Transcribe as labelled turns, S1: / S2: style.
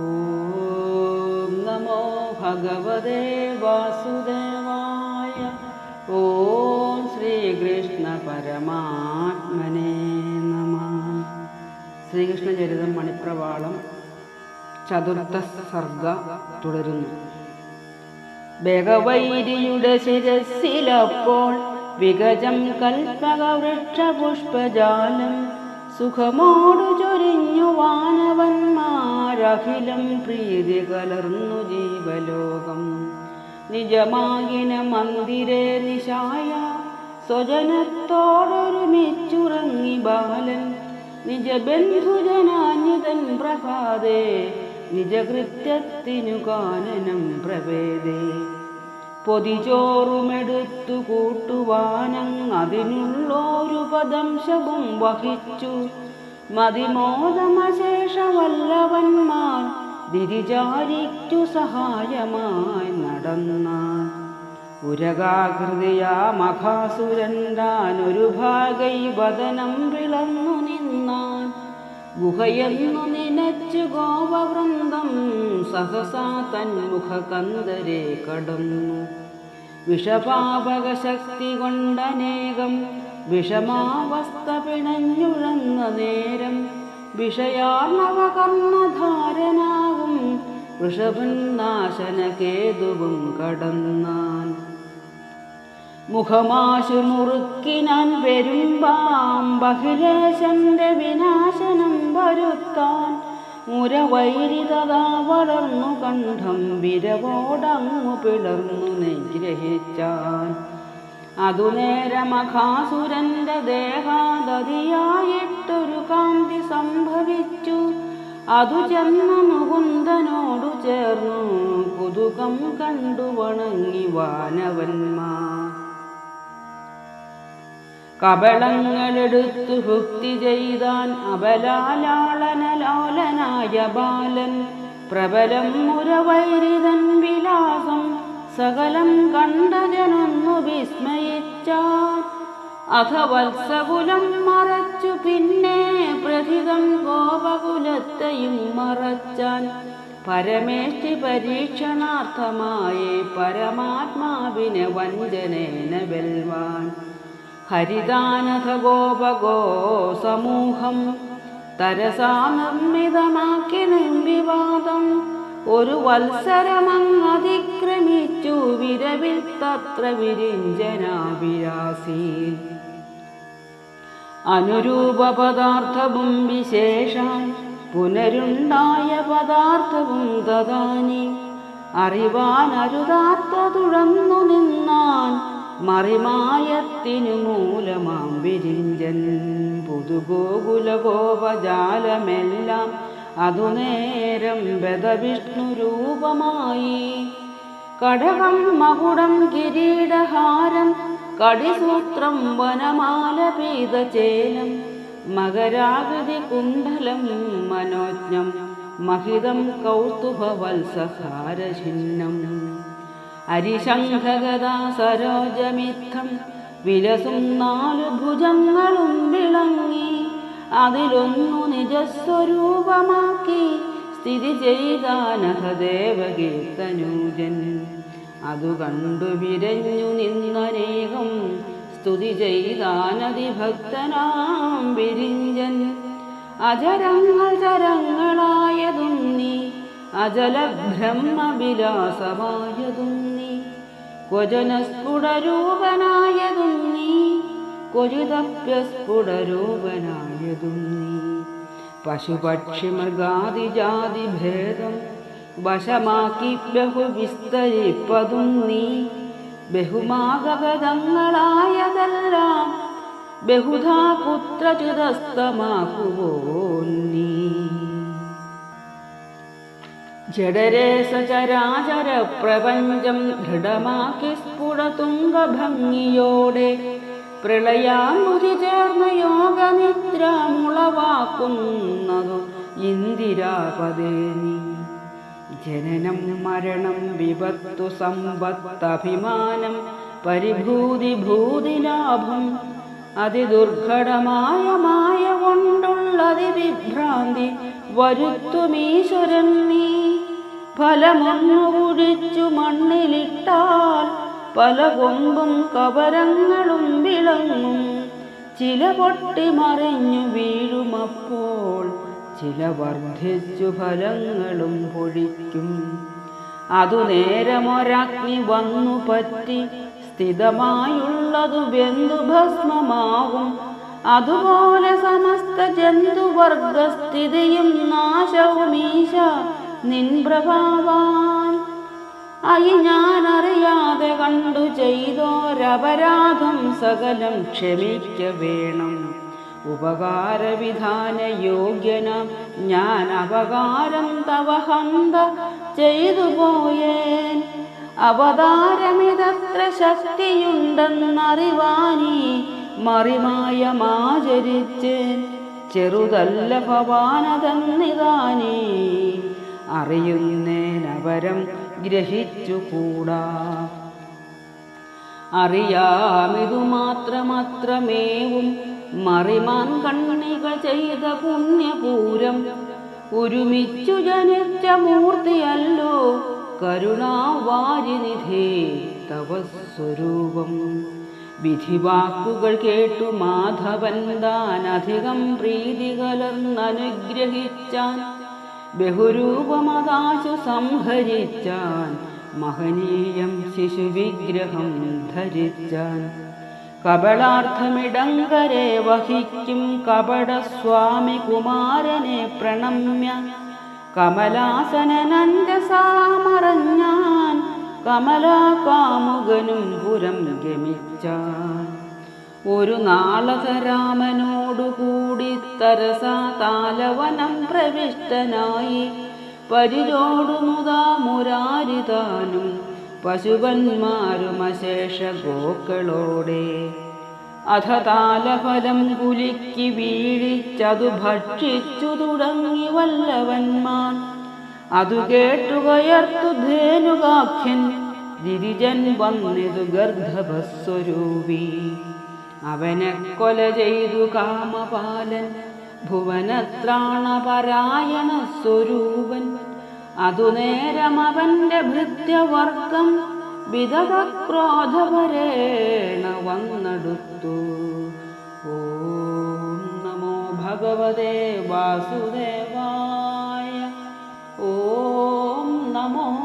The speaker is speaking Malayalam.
S1: ഓം നമോ ഭഗവതേ വാസുദേവായ. ഓം ശ്രീകൃഷ്ണ പരമാത്മനേ നമ. ശ്രീകൃഷ്ണചരിതം മണിപ്രവാളം ചതുർത്ഥ സർഗ തുടരുന്നു. ഭഗവൈരിയുടെ ശിരസിലപ്പോൾ വിഗജം കൽപ്പക വൃക്ഷപുഷ്പജാലം സുഖമോടു ചൊരിഞ്ഞു വാനവന്മാരഖിലം പ്രീതി കലർന്നു ജീവലോകം. നിജമാകിന മന്ദിരേ നിശായ സ്വജനത്തോടൊരുമിച്ചുറങ്ങി ബാലൻ. നിജബന്ധുജനാന്യതൻ പ്രഭാതേ നിജകൃത്യത്തിനു കാനനം പ്രവേദേ പൊതിചോറുമെടുത്തു കൂട്ടുവാനങ്ങതിനുള്ളോരു പദംശവും വഹിച്ചു. മതിമോദമശേഷവല്ലവന്മാർ തിരിചാരിക്കു സഹായമായി നടന്ന ഉരകാകൃതിയാ മഖാസുരണ്ടാനൊരു ഭാഗൈ വദനം വിളന്നു നിന്നാൻ ഗുഹയെന്നു നിനച്ചു ഗോപവൃന്ദം സഹസാ തൻ കന്ദരെ കടന്നു. വിഷപാപക ശക്തി കൊണ്ടനേകം വിഷമാവസ്ഥ പിണഞ്ഞുഴന്ന നേരം വിഷയാർണവ കർണധാരനാകും വൃഷഭൻ നാശനകേതുവും കടന്നാൻ. മുഖമാശു മുറുക്കിനാൻ വരുമ്പാം ബഹിലേശന്റെ വിനാശനം വരുത്താൻ മുരവൈരിതാ വളർന്നു കണ്ഠം വിരവോടങ്ങു പിളർന്നു നിഗ്രഹിച്ചാൻ അതു നേരമഖാസുരന്റെ ദേഹാദതിയായിട്ടൊരു കാന്തി സംഭവിച്ചു. അതു ചെന്ന മുകുന്ദനോടു ചേർന്നു. പുതുകം കണ്ടു വണങ്ങി വാനവന്മാ. കബളങ്ങളെടുത്തു ഭുക്തി ചെയ്താൻ അബലാലാളനലോലനായ ബാലൻ. പ്രബലം മുരവൈരിതൻ വിലാസം സകലം കണ്ടജനൊന്നു വിസ്മയിച്ചാൻ അഥ വത്സകുലം മറച്ചു പിന്നെ പ്രതിതം ഗോപകുലത്തെയും മറച്ചാൻ പരമേഷ്ടി പരീക്ഷണാർത്ഥമായി പരമാത്മാവിനെ വഞ്ചനേന വെൽവാൻ. ഹരിതാനഥ ഗോപഗോ സമൂഹം തരസാ നിർമ്മിതമാക്കി നിർവിവാദം ഒരു വത്സരമങ്ങതിക്രമിച്ചു വിരവിൽ തത്ര വിരിഞ്ജനാഭിരാസി അനുരൂപ പദാർത്ഥവും വിശേഷം പുനരുണ്ടായ പദാർത്ഥവും തദാനി അറിവാൻ അരുതാത്ത തുഴന്നു നിന്നാൻ മറിമായത്തിനു മൂലമാം വിരിഞ്ചൻ. പുതുഗോകുലഗോപജാലമെല്ലാം അതു നേരം ബദവിഷ്ണു രൂപമായി കടകം മകുടം കിരീടഹാരം കടിസൂത്രം വനമാല പീതചേലം മകരാകൃതി കുണ്ഡലം മനോജ്ഞം മഹിതം കൗസ്തുഭവത്സഹാരഛിന്നം അരിശംഖഗതാ സരോജമിത്തം വിലസും നാലു ഭുജങ്ങളും വിളങ്ങി. അതിലൊന്നു നിജസ്വരൂപമാക്കി സ്ഥിതി ചെയ്താനഹ ദേവകീർത്തനൂജൻ അതു കണ്ടു വിരഞ്ഞു നിന്നനേകം സ്തുതി ചെയ്താനതിഭക്തനാം വിരിഞ്ചൻ. അജരങ്ങൾ ചരങ്ങളായതും നീ അജല ബ്രഹ്മവിലാസമായതും നീ ക്വചനസ്ഫുടരൂപനായതും നീ. ക്വചിതപ്യസ്ഫുടരൂപനായതും നീ പശുപക്ഷി മൃഗാതിജാതി ഭേദം വശമാക്കി ബഹുവിസ്തരിപ്പതും നീ ബഹുമാകഗതങ്ങളായതെല്ലാം ബഹുധാ പുത്രചുതസ്തമാക്കുവോ നീ. ജഡരേ സചരാചര പ്രപഞ്ചം ദൃഢമാക്കി സ്ഫുടതുംഗഭംഗിയോടെ പ്രളയാമുതി ചേർന്ന യോഗനിദ്രമുളവാക്കുന്നതു മുളവാക്കുന്നതു ഇന്ദിരാപദേനി ജനനം മരണം വിപത്തു സമ്പത്തഭിമാനം പരിഭൂതി ഭൂതിലാഭം അതിദുർഘടമായ മായ കൊണ്ടുള്ളതി വിഭ്രാന്തി വരുത്തുമീശ്വരൻ നീ. ഫലമൊന്നു കുഴിച്ചു മണ്ണിലിട്ടാൽ പല കൊമ്പും കവരങ്ങളും വിളങ്ങും ചില പൊട്ടി മറിഞ്ഞു വീഴുമപ്പോൾ ചില വർദ്ധിച്ചു ഫലങ്ങളും പൊഴിക്കും. അതു നേരമൊരഗ്നി വന്നു പറ്റി സ്ഥിതമായുള്ളതു ബന്ധുഭസ്മമാകും അതുപോലെ സമസ്ത ജന്തുവർഗസ്ഥിതിയും നാശവും നിൻ പ്രഭാവാൻ അയി ഞാനറിയാതെ കണ്ടു ചെയ്തോരപരാധം സകലം ക്ഷമിക്ക വേണം. ഉപകാരവിധാന യോഗ്യനം ഞാൻ അപകാരം തവ ഹന്ത ചെയ്തു പോയേൻ. അവതാരമിതത്ര ശക്തിയുണ്ടെന്നറിവാനീ മറിമായമാചരിച്ച് ചെറുതല്ല ഭവാനതന്നിതാനീ അറിയുന്നേനവരം ഗ്രഹിച്ചുകൂടാ? അറിയാമിതു മാത്രമത്രമേവും മറിമാൻ കണ്ണികൾ ചെയ്ത പുണ്യപൂരം ഒരുമിച്ചു ജനിച്ച മൂർത്തിയല്ലോ കരുണാവാരിനിധേ തവ സ്വരൂപം വിധിവാക്കുകൾ കേട്ടു മാധവൻ താൻ അധികം പ്രീതി കലർന്നനുഗ്രഹിച്ചാൻ ബഹുരൂപമതാശു സംഹരിച്ചാൻ മഹനീയം ശിശുവിഗ്രഹം ധരിച്ചാൻ. കപടാർത്ഥമിടങ്കരെ വഹിക്കും കപടസ്വാമി കുമാരനെ പ്രണമ്യ. കമലാസനനന്ദസാമറഞ്ഞാൻ കമലാകാമുകനും പുരം ഗമിച്ചാൻ. ഒരു നാളകരാമനോടുകൂടി തരസാ താലവനം പ്രവിഷ്ടനായി. പരിരോടുമുതാ മുരാരിതാനും പശുവന്മാരുമശേഷ ഗോക്കളോടെ അധ താലഫലം കുലുക്കി വീഴിച്ചതു ഭക്ഷിച്ചു തുടങ്ങി വല്ലവന്മാർ അതു കേട്ടുകയർത്തു ധേനുകാഖ്യൻ ഗിരിജൻ വന്നിതു ഗർദ്ധഭസ്വരൂപി അവനെ കൊല ചെയ്തു കാമപാലൻ. ഭുവനത്രാണപരായണ സ്വരൂപൻ. അതു നേരം അവന്റെ ഭൃത്യവർഗം വിധവക്രോധപരേണ വന്നെടുത്തു. ഓം നമോ ഭഗവതേ വാസുദേവായ. ഓം നമോ